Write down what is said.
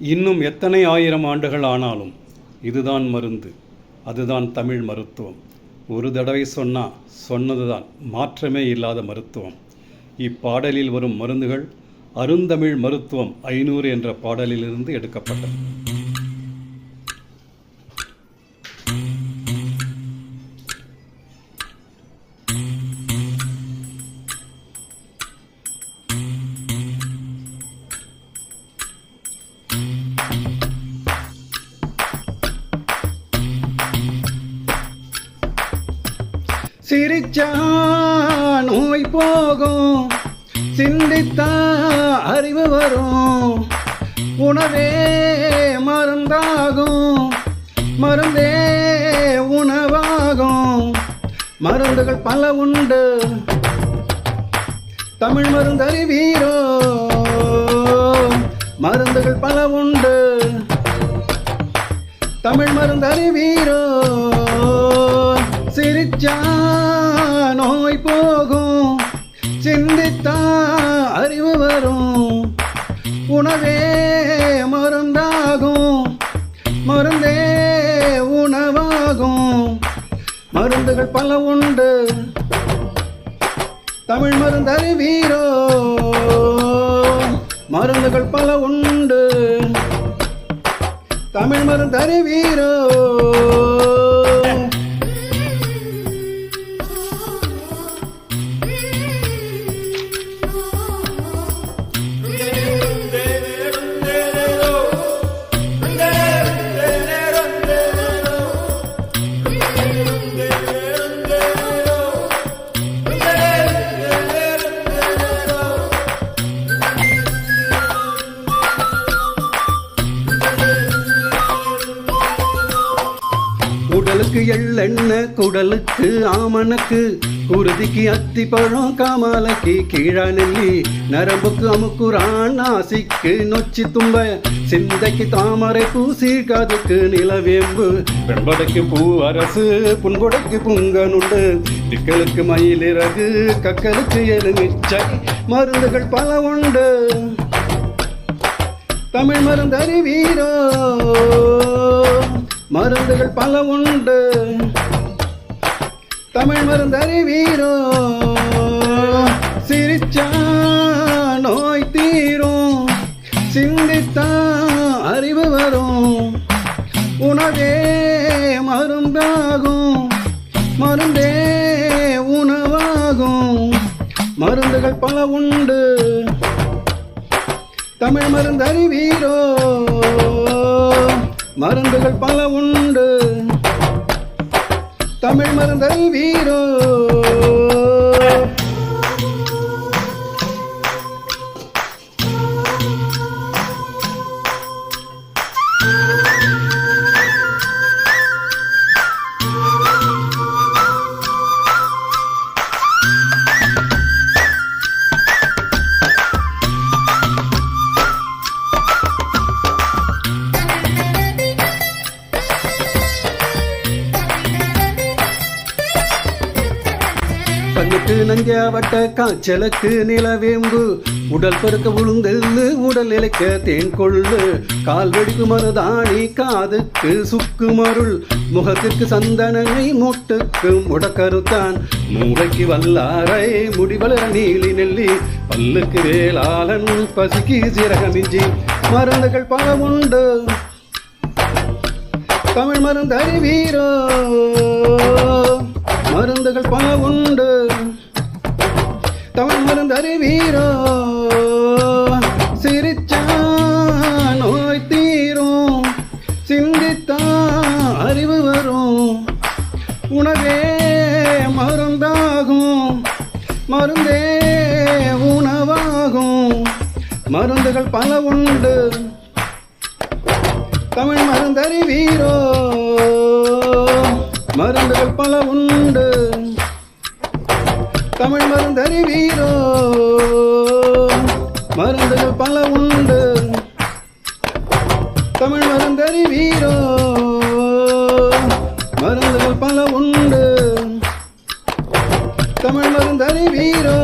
இன்னும் எத்தனை ஆயிரம் ஆண்டுகள் ஆனாலும் இதுதான் மருந்து அதுதான் தமிழ் மருத்துவம். ஒரு தடவை சொன்னால் சொன்னதுதான் மாற்றமே இல்லாத மருத்துவம். இப்பாடலில் வரும் மருந்துகள் அருந்தமிழ் மருத்துவம் ஐநூறு என்ற பாடலிலிருந்து எடுக்கப்பட்டது. சிரிச்சா நோய் போகும். சிந்தித்தா அறிவு வரும். உணவே மருந்தாகும். மருந்தே உணவாகும். மருந்துகள் பல உண்டு. தமிழ் மருந்தறிவீரோ மருந்துகள் பல உண்டு. தமிழ் மருந்தறிவீரோ சிரிச்சா நோய் போகும். சிந்தித்தா அறிவு வரும். உணவே மருந்தாகும். மருந்தே உணவாகும். மருந்துகள் பல உண்டு. தமிழ் மருந்தறிவீரோ மருந்துகள் பல உண்டு. தமிழ் மருந்தறிவீரோ உடலுக்கு எள்ளெண்ண குடலுக்கு ஆமணக்கு குருதிக்கு அத்தி பழம் காமாலைக்கு கீழா நெல்லி நரம்புக்கு அமுக்குறான் நாசிக்கு நொச்சி தும்ப சிந்தைக்கு தாமரை பூசி காதுக்கு நிலவேம்பு வெண்படைக்கு பூ அரசு புன்கொடைக்கு புங்கனுண்டு திக்கலுக்கு மயிலிறகு கக்கலுக்கு எலுமிச்சை மருந்துகள் பல உண்டு. தமிழ் மருந்தறிவீரோ மருந்துகள் பல உண்டு. தமிழ் மருந்து அறிவீரோ? சிரிச்சா நோய் தீரும். சிந்தித்தா அறிவு வரும். உணவே மருந்தாகும். மருந்தே உணவாகும். மருந்துகள் பல உண்டு. தமிழ் மருந்து அறிவீரோ? மருந்துகள் பல உண்டு. தமிழ் மருந்தறிவீரோ கண்ணுக்கு நஞ்சாவட்ட காய்ச்சலுக்கு நிலவேம்பு. உடல் பெருக்க உளுந்தெல்லு உடல் இழைக்க தேன் கொள்ளு. கால் வெடிக்கு மருதாணி காதுக்கு சுக்கு மருள். முகத்திற்கு சந்தனனை மூட்டுக்கு முடக்கருத்தான். மூளைக்கு வல்லாரை முடிவளர நீலி நெல்லி. பல்லுக்கு வேளாளன் பசிக்கு சிறகமிஞ்சி. மருந்துகள் பல உண்டு தமிழ் மருந்து அறிவீரோ மருந்துகள் பல உண்டு தமிழ் மருந்து சிரிச்சா நோய் தீரும். சிந்தித்தா அறிவு வரும். உணவே மருந்தாகும். மருந்தே உணவாகும். மருந்துகள் பல உண்டு. தமிழ் மருந்தறிவீரோ? மருந்துகள் பல உண்டு. தமிழ் மருந்தறிவீரோ மருந்துகள் பல உண்டு. தமிழ் மருந்தறிவீரோ மருந்துகள் பல உண்டு. தமிழ் மருந்தறிவீரோ